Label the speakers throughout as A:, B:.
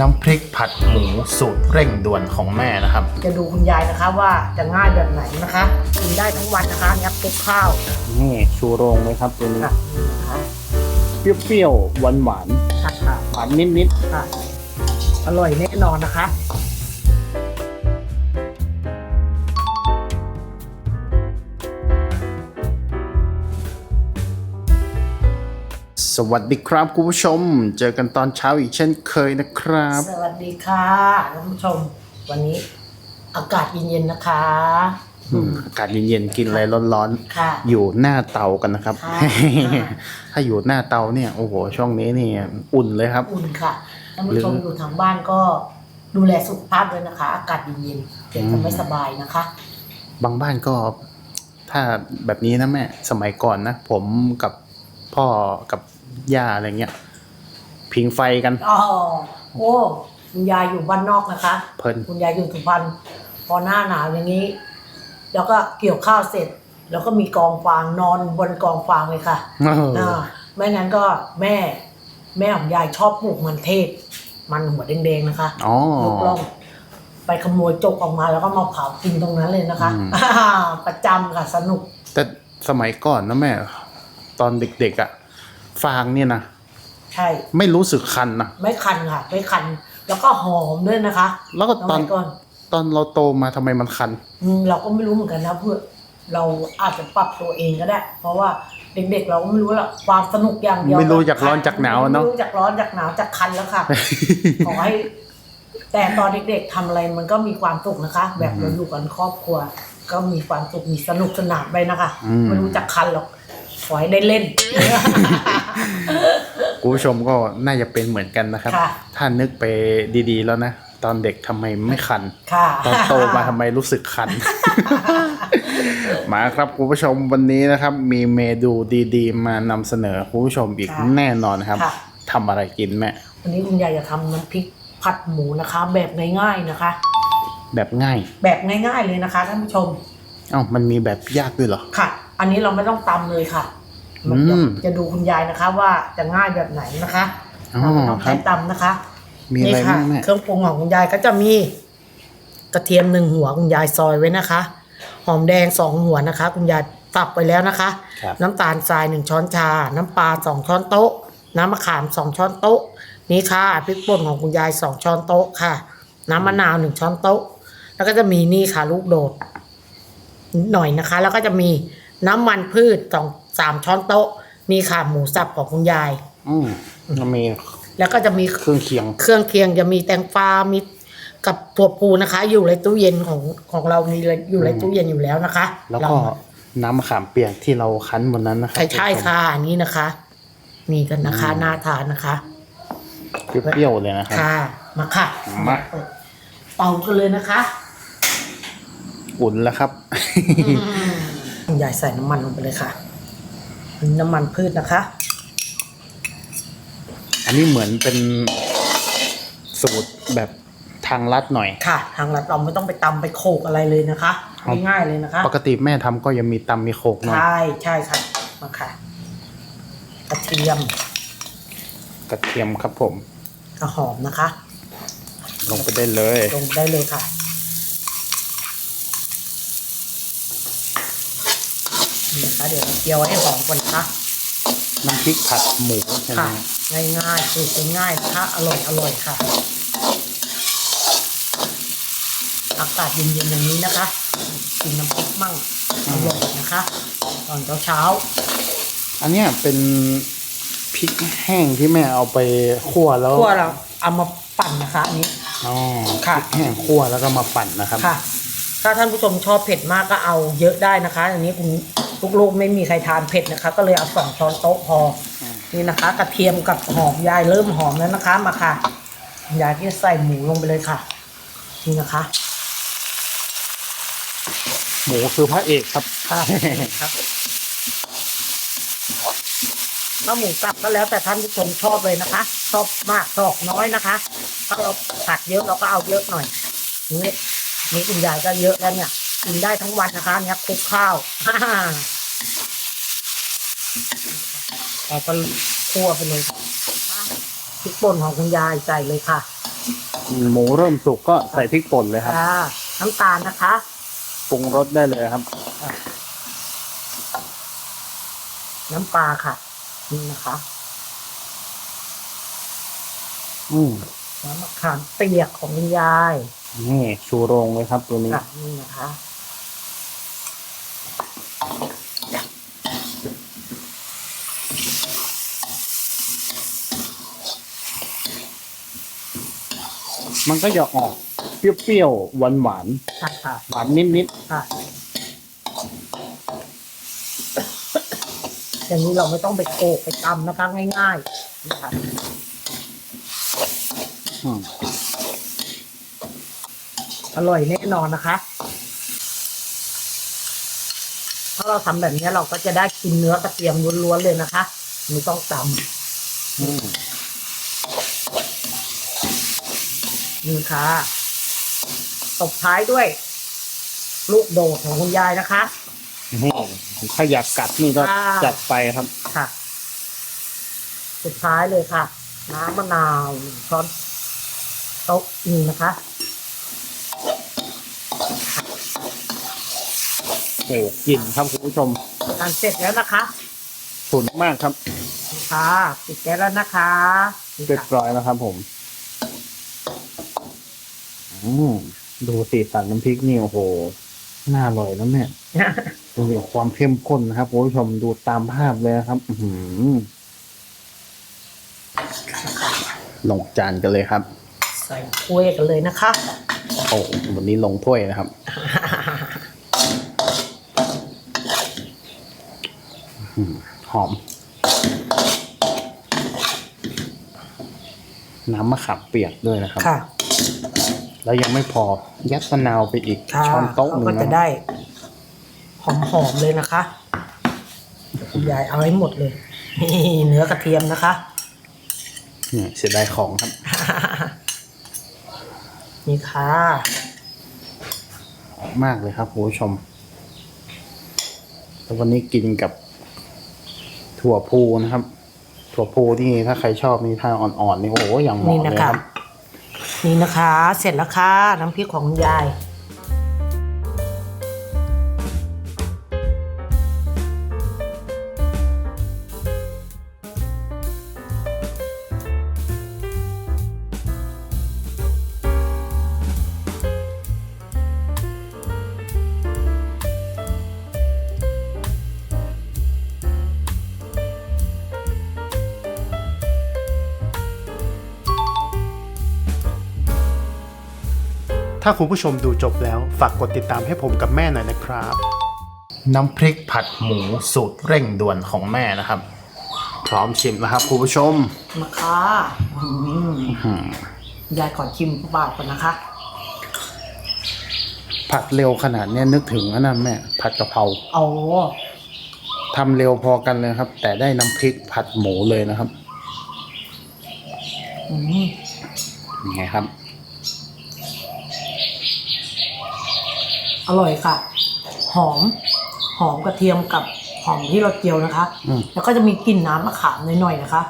A: น้ำพริกผัดหมูสูตรเร่งด่วนของแม่นะครับ
B: จะดูคุณยายนะคะว่าจะง่ายแบบไหนนะคะกินได้ทั้งวันนะคะเนี่ยคลุกข้าว
A: นี่ชูโรงเลยครับตัวนี้
B: ค่ะนี่นะคะ
A: เปรี้ยวๆหวานหวาน
B: ค่ะค่ะ
A: ๆหวานนิด
B: ค่ะอร่อยแน่นอนนะคะ
A: สวัสดีครับคุณผู้ชม เจอกันตอนเช้าอีกเช่นเคยนะครับ
B: สวัสดีค่ะท่านผู้ชม วันนี้อากาศเย็นๆนะคะ
A: อืมอากาศเย็นๆกินอะไรร้อน
B: ค่ะ
A: ๆ อยู่หน้าเตากันนะครับ
B: ค่ะ
A: ถ้าอยู่หน้าเตาเนี่ยโอ้โหช่วงนี้นี่อุ่นเลยครับ
B: อุ่นค่ะท่านผู้ชม
A: หรือ
B: อ ยู่ทางบ้านก็ดูแลสุขภาพด้วยนะคะ อากาศเย็นๆเดี๋ยวจะไม่สบายนะคะ
A: บางบ้านก็ ถ้าแบบนี้นะแม่สมัยก่อนนะผมกับพ่อกับ ย่าอะไรเงี้ยพิงไฟกัน
B: อ๋อโอ้คุณยายอยู่บ้านนอกนะคะ
A: เพลิน
B: คุณยายอยู่สุพรรณพอหน้าหนาวอย่างนี้ แล้วก็เกี่ยวข้าวเสร็จ แล้วก็มีกองฟางนอนบนกองฟางเลยค่ะ
A: เออ
B: อ่าไม่งั้นก็แม่ แม่ของยายชอบปลูกมันเทศ มันหัวแดงๆนะคะ
A: อ๋อ
B: ลูกล่องไปขโมยจกออกมาแล้วก็มาเผากินตรงนั้นเลยนะคะ
A: อืม
B: อ่าประจำค่ะสนุก
A: แต่สมัยก่อนนะแม่ ตอนเด็กๆอะ่ะ ฟางเนี่ยนะ
B: ใช่
A: ไม่รู้สึกคันนะ
B: ไม่คันค่ะ ไม่คัน แล้วก็หอมด้วยนะคะ
A: แล้วก็
B: ส
A: ตอ
B: มันยก่อน
A: ตอนเราโตมาทำไมมันคัน
B: อืมเราก็ไม่รู้เหมือนกันนะเพื่อเราอาจจะปรับตัวเองก็ได้ เพราะว่าเด็กๆเราก็ไม่รู้ละความสนุกอย่างเดียว
A: ไม่รู้จากร้อนจากหนาวเนอะ
B: ไม่รู้จากร้อนจากหนาวจากคันแล้วค่ะขอให้ แต่ตอนเด็กๆทำอะไรมันก็มีความสุขนะคะ แบบเราอยู่กันครอบครัว ก็มีความสุขมีสนุกสนานไปนะคะ
A: อืม
B: ไม่รู้จักคันหรอก ขอให้ได้เล่น
A: คุณผู้ชมก็น่าจะเป็นเหมือนกันนะครับ
B: ค่ะ
A: ถ้านึกไปดีๆแล้วนะ ตอนเด็กทำไมไม่คัน
B: ค่ะ
A: ตอนโตมาทำไมรู้สึกคัน มาครับคุณผู้ชมวันนี้นะครับ มีเมนูดีๆ มานำเสนอคุณผู้ชมอีก
B: ค่ะ
A: แน่นอนครับ
B: ค่ะ
A: ทำอะไรกินแม่
B: วันนี้คุณยายจะทำน้ำพริกผัดหมูนะคะ แบบง่ายๆนะคะ
A: แบบง่าย
B: แบบง่ายๆเลยนะคะท่านผู้ชม
A: เอ้ามันมีแบบยากด้วยเหรอ
B: ค่ะ อันนี้เราไม่ต้องตำเลยค่ะ
A: อืม
B: เดี๋ยวจะดูคุณยายนะคะ ว่าจะง่ายแบบไหนนะคะ
A: อ๋อ
B: เราไม่ต้อง
A: ครั
B: ใช้
A: บ
B: ตำนะคะ
A: มีอะไร
B: นี่ค่ะ
A: บ้างแม่
B: เครื่องปรุงของคุณยายก็จะมีกระเทียมหนึ่งหัวคุณยายซอยไว้นะคะ หอมแดงสองหัวนะคะ คุณยายตับไปแล้วนะคะ
A: ครับ
B: น้ำตาลทรายหนึ่งช้อนชา น้ำปลาสองช้อนโต๊ะ น้ำมะขามสองช้อนโต๊ะ นี่ค่ะพริกป่นของคุณยายสองช้อนโต๊ะค่ะ น้ำมะนาวหนึ่งช้อนโต๊ะ แล้วก็จะมีนี่ค่ะลูกโดดนิดหน่อยนะคะ แล้วก็จะมี น้ำมันพืชสองสามช้อนโต๊ะนี่ค่ะหมูสับของคุณยาย
A: อืมแล้วมี
B: แล้วก็จะมี
A: เครื่องเคียง
B: เครื่องเคียงจะมีแตงฟ้ามีกับถั่วปูนะคะ อยู่ในตู้เย็นของของเรามีอยู่ในตู้เย็นอยู่แล้วนะคะ
A: แล้วก็น้ำมะขามเปียกที่เราคั้นบนนั้นนะครั
B: ใช่ใช่ค่ะอันนี้นะคะ มีกันนะคะน่าทานนะคะ
A: เปรี้ยวๆเลยนะครับ
B: ค่ะ มาค่ะ
A: มา
B: เปิดเป่ากันเลยนะคะ
A: อุ่นแล้วครับ
B: คุณยายใส่น้ำมันลงไปเลยค่ะอันนี้น้ำมันพืชนะคะ
A: อันนี้เหมือนเป็นสูตรแบบทางลัดหน่อย
B: ค่ะ ทางเราเราไม่ต้องไปตำไปโขกอะไรเลยนะคะ
A: ครับ
B: ง่ายๆเลยนะคะ
A: ปกติแม่ทำก็ยังมีตำมีโขกหน่อย
B: ใช่ใช่ค่ะมาค่ะกระเทียม
A: กระเทียมครับผม
B: กระหอมนะคะ
A: ลงไปได้เลย
B: ลงได้เลยค่ะนี่นะคะ เดี๋ยวเราเจียวให้หอมก่อนนะคะ
A: น้ำพริกผัดหมูใช่ไหม
B: ค่ะ ง่ายๆสูตรง่ายๆนะคะอร่อยอร่อยค่ะ อากาศเย็นๆอย่างนี้นะคะกินน้ำพริกมั่งอร่อยนะคะ ตอนเช้า
A: อันเนี้ยเป็นพริกแห้งที่แม่เอาไปคั่วแล้ว
B: ๆคั่วเราเอามาปั่นนะคะอันนี้
A: อ๋อ
B: ค่ะ
A: พริกแห้งคั่วแล้วก็มาปั่นนะครับ
B: ค่ะ ถ้าท่านผู้ชมชอบเผ็ดมากก็เอาเยอะได้นะคะ อันนี้คุณ ลูกๆไม่มีใครทานเผ็ดนะคะ ก็เลยเอาสองช้อนโต๊ะพออนี่นะคะ กระเทียมกับหอมยายเริ่มหอมแล้วนะคะมาค่ะยายที่ใส่หมูลงไปเลยค่ะ นี่นะคะ
A: หมูคือพระเอกครับ
B: ค่ะครับแล้วหมูสับก็แล้วแต่ท่านผู้ชมชอบเลยนะคะชอบมากชอบน้อยนะคะ ถ้าเราผัดเยอะเราก็เอาเยอะหน่อยนี่นี่คุณยายก็เยอะแล้วเนี่ย กินได้ทั้งวันนะคะเนี่ยคลุกข้าวเราก็คั่วไปเลยค่ะพริกป่นของคุณยายใส่เลยค่ะ
A: หมูเริ่มสุกก็ใส่พริกป่นเลยครับ
B: ค่ะน้ำตาลนะคะ
A: ปรุงรสได้เลยครับ
B: น้ำปลาค่ะ นี่นะคะ
A: อืม
B: น้ำมะขามเปียกของคุณยาย
A: นี่ชูโรงเลยครับตัวนี้
B: ค่ะนี่นะคะ
A: มันก็จะออกเปรี้ยวๆหวานหวาน
B: ค่ะค่ะ
A: ๆหวานนิด
B: ค่ะ อย่างนี้เราไม่ต้องไปโขลกไปตำนะคะ ง่ายๆนะคะ
A: ๆอืม
B: อร่อยแน่นอนนะคะ ถ้าเราทำแบบนี้เราก็จะได้กินเนื้อกระเทียมล้วนๆเลยนะคะไม่ต้องต
A: อืมำ
B: นี่ค่ะตบท้ายด้วย ลูกโดดของคุณยายนะคะ
A: นี่ถ้าอยากกัดนี่ก็
B: ค่ะ
A: จัดไปครับ
B: ค่ะ สุดท้ายเลยค่ะ น้ำมะนาวหนึ่งช้อนโต๊ะนี่นะคะ
A: โอ้กลิ่นครับคุณผู้ชม
B: ทานเสร็จแล้วนะคะ
A: สุดมากครับ
B: นี่ค่ะปิดแก๊สแล้วนะคะนี่
A: เรียบ
B: ค่ะ
A: ร้อยแล้วครับผมอืมดูสีสันน้ำพริกนี่โอ้โหน่าอร่อยแล้วเนี่ยดูเรื่องความเข้มข้นนะครับคุณผู้ชมดูตามภาพเลยนะครับ อือหือลงจานกันเลยครับ
B: ใส่ถ้วยกันเลยนะคะ
A: โอ้วันนี้ลงถ้วยนะครับ อืม หอม น้ำมะขามเปียกด้วยนะครับ
B: ค่ะ
A: แล้วยังไม่พอยัดมะนาวไปอีก
B: ค่ะ
A: ช้อนโต๊ะห
B: เขา
A: นึ่ง
B: ก็
A: นะ
B: จะได้ หอมๆเลยนะคะเดี๋ยวคุณยายเอาให้หมดเลยนี่เนื้อกระเทียมนะคะ
A: เนี่ยเสียดายของครับ
B: นี่ค่ะ
A: หอมมากเลยครับคุณผู้ชม แล้ววันนี้กินกับ ถั่วพูนะครับ ถั่วพูที่ถ้าใครชอบนี่ถ้าอ่อนๆนี่โอ้โหอย่างเหมาะ
B: นี่
A: เล
B: นะ
A: ย
B: คะ
A: ครับ
B: นี่นะคะ เสร็จแล้วค่ะ น้ำพริกของคุณยาย
C: ถ้าคุณผู้ชมดูจบแล้วฝากกดติดตามให้ผมกับแม่หน่อยนะครับ
A: น้ำพริกผัดหมูสูตรเร่งด่วนของแม่นะครับ พร้อมชิมนะครับคุณผู้ชม
B: นะคะอืมยายขอชิมเปล่าก่อนนะคะ
A: ผัดเร็วขนาดเนี้ยนึกถึงอันนั้นแม่ ผัดกะเพรา
B: เอา
A: ทำเร็วพอกันเลยครับ แต่ได้น้ำพริกผัดหมูเลยนะครับ
B: อืม
A: ยังไงครับ
B: อร่อยค่ะ หอม หอมกระเทียมกับหอมที่เราเจียวนะคะ
A: อืม
B: แล้วก็จะมีกลิ่นน้ำมะขามหน่อยๆนะคะ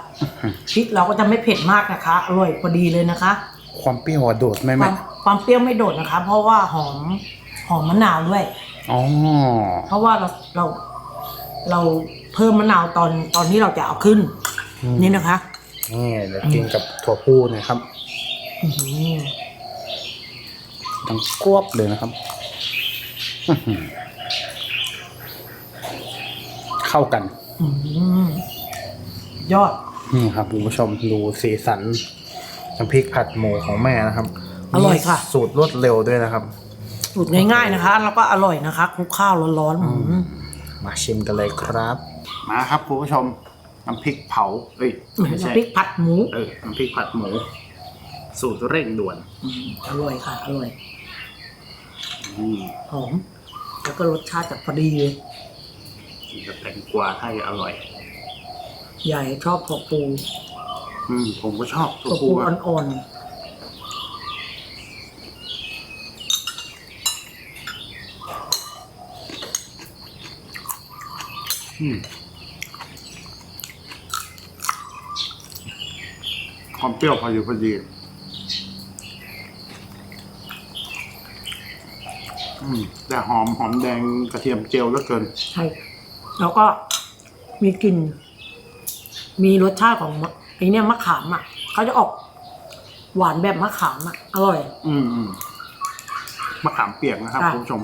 B: พริกเราก็จะไม่เผ็ดมากนะคะ อร่อยพอดีเลยนะคะ
A: ความเปรี้ยวอะโดดไหม
B: ค
A: แม่
B: วามความเปรี้ยวไม่โดดนะคะ เพราะว่าหอมหอมมะนาวด้วย
A: อ๋อ
B: เพราะว่าเราเราเราเพิ่มมะนาวตอนตอนที่เราจะเอาขึ้น
A: อืม
B: นี่นะคะ
A: นี่เดี๋ยวกินกับถั่วพูหน่อยครับ
B: อื้อหือ
A: ทั้งกรวบเลยนะครับอื้อหือ เข้ากัน
B: อื้อหือยอด
A: นี่ครับคุณผู้ชมดูสีสันน้ำพริกผัดหมูของแม่นะครับ
B: อร่อยค่ะ
A: มีสูตรรวดเร็วด้วยนะครับ
B: สูตรง่าย ๆนะคะ แล้วก็อร่อยนะคะคลุกข้าวร้อนๆอื้อหือ
A: มาชิมกันเลยครับ มาครับคุณผู้ชมน้ำพริกเผาเอ้ยไม่ใช่
B: น้ำพริกผัดหมู
A: เออน้ำพริกผัดหมู สูตรเร่งด่วน
B: อืมอร่อยค่ะ อร่อย
A: อืม
B: หอม แล้วก็รสชาติจะพอดีเลย
A: กินกับแตงกวาให้อร่อย
B: ใหญ่ชอบถั่วปู
A: อืมผมก็ชอบถั่
B: ถั่
A: ว
B: ว
A: พู
B: ปู
A: อะ
B: อ่อน
A: อืมความเปรี้ยวพอดีพอดี อืมแต่หอมหอมแดงกระเทียมเจียวเหลือเกิน
B: ใช่ แล้วก็มีกลิ่น มีรสชาติของมะไอเนี่ยมะขามอะเขาจะออกหวานแบบมะขามอะ อร่อย
A: อืมอืมมะขามเปียกนะครับ
B: ค่ะ
A: คุณผู้ชม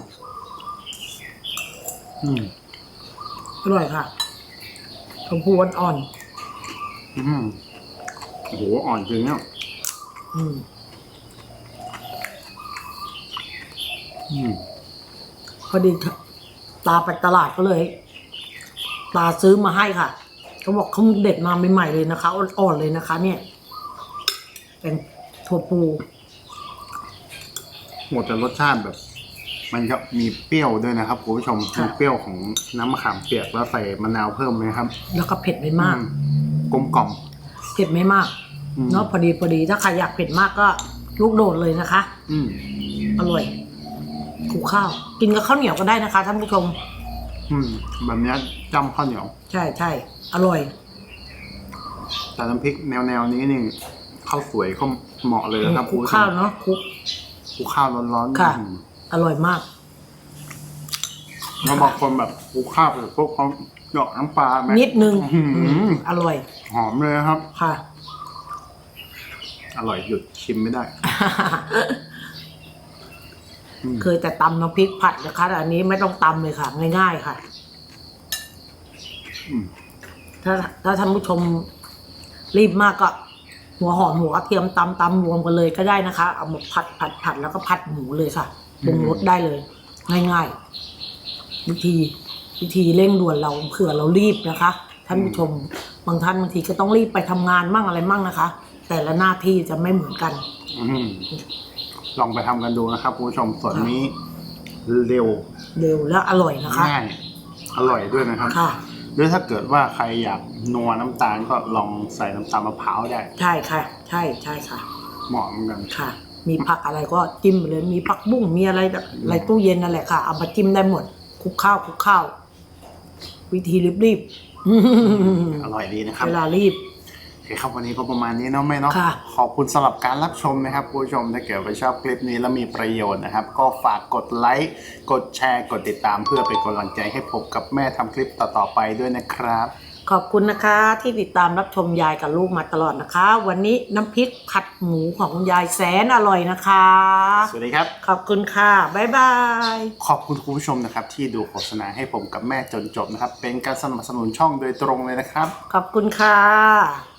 A: อืม
B: อร่อยค่ะชมพูอ่อน
A: อืมโอ้โหอ่อนจริงเนี่ย
B: ๆอืม
A: อืม
B: พอดีตาไปตลาดก็เลย ตาซื้อมาให้ค่ะเขาบอกเขาเด็ดมาใหม่ๆเลยนะคะอ่อนๆเลยนะคะ เนี่ย เป็นถั่วปู
A: หมดแต่รสชาติแบบ มันจะมีเปรี้ยวด้วยนะครับคุณผู้ชมมีเปรี้ยวของน้ำมะขามเปียกแล้วใส่มะนาวเพิ่มไหมครับ
B: แล้วก็เผ็ดไม่มาก
A: อืกลมกล่อม
B: เผ็ดไม่มาก
A: อืม
B: เนาะพอดีพอดีถ้าใครอยากเผ็ดมากก็ลูกโดดเลยนะคะ
A: อืม
B: อร่อย ถูกข้าว กินกับข้าวเหนียวก็ได้นะคะท่านผู้ชม
A: อืมแบบเนี้ยจ้ำข้าวเหนียว
B: ใช่ใช่อร่อย
A: แต่น้ำพริกแนวแนวๆนี้นี่ข้าวสวยก็เหมาะเลยนะครับ
B: คลุก
A: ณผู้ชม
B: ข้าวเนาะคลุก
A: คลุกข้าวร้อนๆ
B: ค่ะ
A: อืม
B: อร่อยมาก
A: แล้วบางคนแบบคลุกข้าวไปพวกเขาหยอกน้ำปลาไหม
B: นิดนึง
A: อื้อหือ
B: อืมอร่อย
A: หอมเลยนะครับ
B: ค่ะ
A: อร่อยหยุดชิมไม่ได้อืม
B: เคยแต่ตำน้ำพริกผัดนะคะแต่อันนี้ไม่ต้องตำเลยค่ะ ง่ายๆค่ะ
A: อืม
B: ถ้าถ้าท่านผู้ชมรีบมากก็ หัวหอมหัวกระเทียมตำตำรวมกันเลยก็ได้นะคะ เอามาผัดผัดผัดแล้วก็ผัดหมูเลยค่ะปรุงรสได้เลย ง่ายๆ วิธีวิธีเร่งด่วนเราเผื่อเรารีบนะคะ ท่านผู้ชมบางท่านบางทีก็ต้องรีบไปทำงานมั่งอะไรมั่งนะคะ แต่ละหน้าที่จะไม่เหมือนกัน
A: อืม ลองไปทำกันดูนะครับคุณผู้ชมส่วนนี้เร็ว
B: เร็วและอร่อยนะคะ
A: ง่าย อร่อยด้วยนะครับ
B: ค่ะ
A: ด้วยถ้าเกิดว่าใครอยากนัวน้ำตาลก็ลองใส่น้ำตาลมะพร้าวได้
B: ใช่ค่ะ ใช่ใช่ค่ะ
A: เหมาะเหมือนกัน
B: ค่ะ มีผักอะไรก็จิ้มไปเลยมีผักบุ้งมีอะไรอะไรตู้เย็นนั่นแหละค่ะเอามาจิ้มได้หมดคลุกข้าวคลุกข้าว วิธีรีบๆ
A: อร่อยดีนะครับ
B: เวลารีบ
A: โอเคครับวันนี้ก็ประมาณนี้เนาะแม่เนาะ
B: ค่ะ
A: ขอบคุณสำหรับการรับชมนะครับคุณผู้ชมถ้าเกิดว่าชอบคลิปนี้แล้วมีประโยชน์นะครับ ก็ฝากกดไลค์กดแชร์กดติดตามเพื่อเป็นกำลังใจให้ผมกับแม่ทำคลิปต่อๆไปด้วยนะครับ
B: ขอบคุณนะคะ ที่ติดตามรับชมยายกับลูกมาตลอดนะคะ วันนี้น้ำพริกผัดหมูของยายแสนอร่อยนะคะ
A: สวัสดีครับ
B: ขอบคุณค่ะ บ๊ายบาย
A: ขอบคุณคุณผู้ชมนะครับ ที่ดูโฆษณาให้ผมกับแม่จนจบนะครับ เป็นการสนับสนุนช่องโดยตรงเลยนะครับ
B: ขอบคุณค่ะ